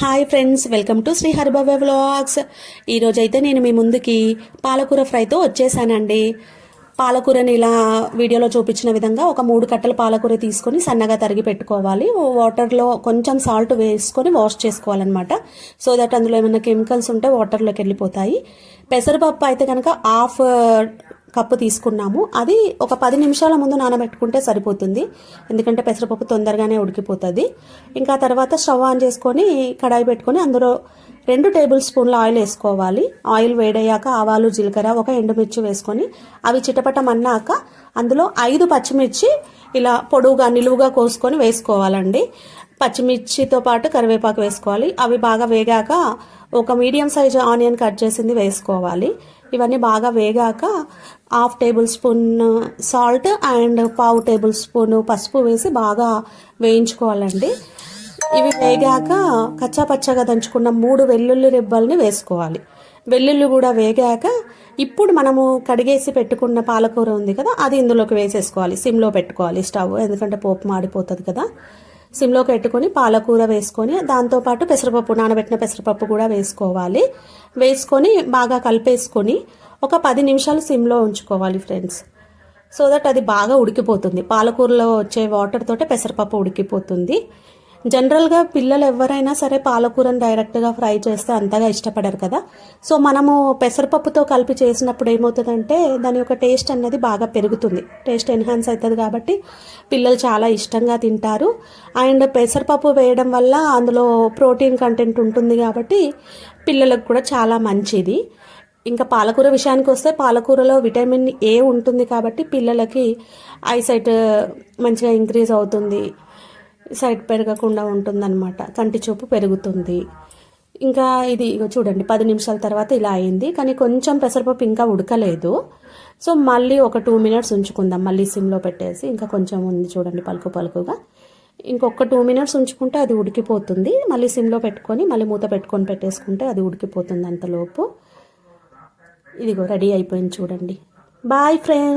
Hi friends welcome to Shri హరిబాబే vlogs ఈరోజైతే నేను మీ ముందుకి పాలకూర ఫ్రైతో వచ్చేసానండి. పాలకూరని ఇలా వీడియోలో చూపించిన విధంగా ఒక మూడు కట్టల పాలకూర తీసుకొని సన్నగా తరిగి పెట్టుకోవాలి. వాటర్లో కొంచెం సాల్ట్ వేసుకొని వాష్ చేసుకోవాలన్నమాట. సో దట్ అందులో ఏమైనా కెమికల్స్ ఉంటే వాటర్లోకి వెళ్ళిపోతాయి. పెసరపప్పు అయితే కనుక హాఫ్ కప్పు తీసుకున్నాము. అది ఒక పది నిమిషాల ముందు నానబెట్టుకుంటే సరిపోతుంది. ఎందుకంటే పెసరపప్పు తొందరగానే ఉడికిపోతుంది. ఇంకా తర్వాత స్టవ్ ఆన్ చేసుకొని కడాయి పెట్టుకొని అందులో రెండు టేబుల్ స్పూన్ల ఆయిల్ వేసుకోవాలి. ఆయిల్ వేడయ్యాక ఆవాలు జీలకర్ర ఒక ఎండుమిర్చి వేసుకొని అవి చిటపటమన్నాక అందులో ఐదు పచ్చిమిర్చి ఇలా పొడువుగా నిలువుగా కోసుకొని వేసుకోవాలండి. పచ్చిమిర్చితో పాటు కరివేపాకు వేసుకోవాలి. అవి బాగా వేగాక ఒక మీడియం సైజు ఆనియన్ కట్ చేసింది వేసుకోవాలి. ఇవన్నీ బాగా వేగాక half tablespoon salt and పావు టేబుల్ స్పూన్ పసుపు వేసి బాగా వేయించుకోవాలండి. ఇవి వేగాక కచ్చాపచ్చగా దంచుకున్న మూడు వెల్లుల్లి రిబ్బల్ని వేసుకోవాలి. వెల్లుల్లి కూడా వేగాక ఇప్పుడు మనము కడిగేసి పెట్టుకున్న పాలకూర ఉంది కదా అది ఇందులోకి వేసేసుకోవాలి. సిమ్లో పెట్టుకోవాలి స్టవ్ ఎందుకంటే పోపు మాడిపోతుంది కదా. సిమ్లో పెట్టుకొని పాలకూర వేసుకొని దాంతోపాటు పెసరపప్పు నానబెట్టిన పెసరపప్పు కూడా వేసుకోవాలి. వేసుకొని బాగా కలిపేసుకొని ఒక పది నిమిషాలు సిమ్లో ఉంచుకోవాలి ఫ్రెండ్స్. సో దట్ అది బాగా ఉడికిపోతుంది. పాలకూరలో వచ్చే వాటర్ తోటే పెసరపప్పు ఉడికిపోతుంది. జనరల్గా పిల్లలు ఎవరైనా సరే పాలకూరని డైరెక్ట్గా ఫ్రై చేస్తే అంతగా ఇష్టపడరు కదా. సో మనము పెసరపప్పుతో కలిపి చేసినప్పుడు ఏమవుతుందంటే దాని యొక్క టేస్ట్ అన్నది బాగా పెరుగుతుంది. టేస్ట్ ఎన్హాన్స్ అవుతుంది కాబట్టి పిల్లలు చాలా ఇష్టంగా తింటారు. అండ్ పెసరపప్పు వేయడం వల్ల అందులో ప్రోటీన్ కంటెంట్ ఉంటుంది కాబట్టి పిల్లలకు కూడా చాలా మంచిది. ఇంకా పాలకూర విషయానికి వస్తే పాలకూరలో విటమిన్ ఏ ఉంటుంది కాబట్టి పిల్లలకి ఐసైట్ మంచిగా ఇంక్రీజ్ అవుతుంది. సైట్ పెరగకుండా ఉంటుందన్నమాట. కంటి చూపు పెరుగుతుంది. ఇంకా ఇది చూడండి పది నిమిషాల తర్వాత ఇలా అయింది. కానీ కొంచెం పెసరపప్పు ఇంకా ఉడకలేదు. సో మళ్ళీ ఒక టూ మినిట్స్ ఉంచుకుందాం. మళ్ళీ సిమ్లో పెట్టేసి ఇంకా కొంచెం ఉంది చూడండి పలుకు పలుకుగా. ఇంకొక టూ మినిట్స్ ఉంచుకుంటే అది ఉడికిపోతుంది. మళ్ళీ సిమ్లో పెట్టుకొని మళ్ళీ మూత పెట్టుకొని పెట్టేసుకుంటే అది ఉడికిపోతుంది అంతలోపు. ఇదిగో రెడీ అయిపోయింది చూడండి. Bye friends.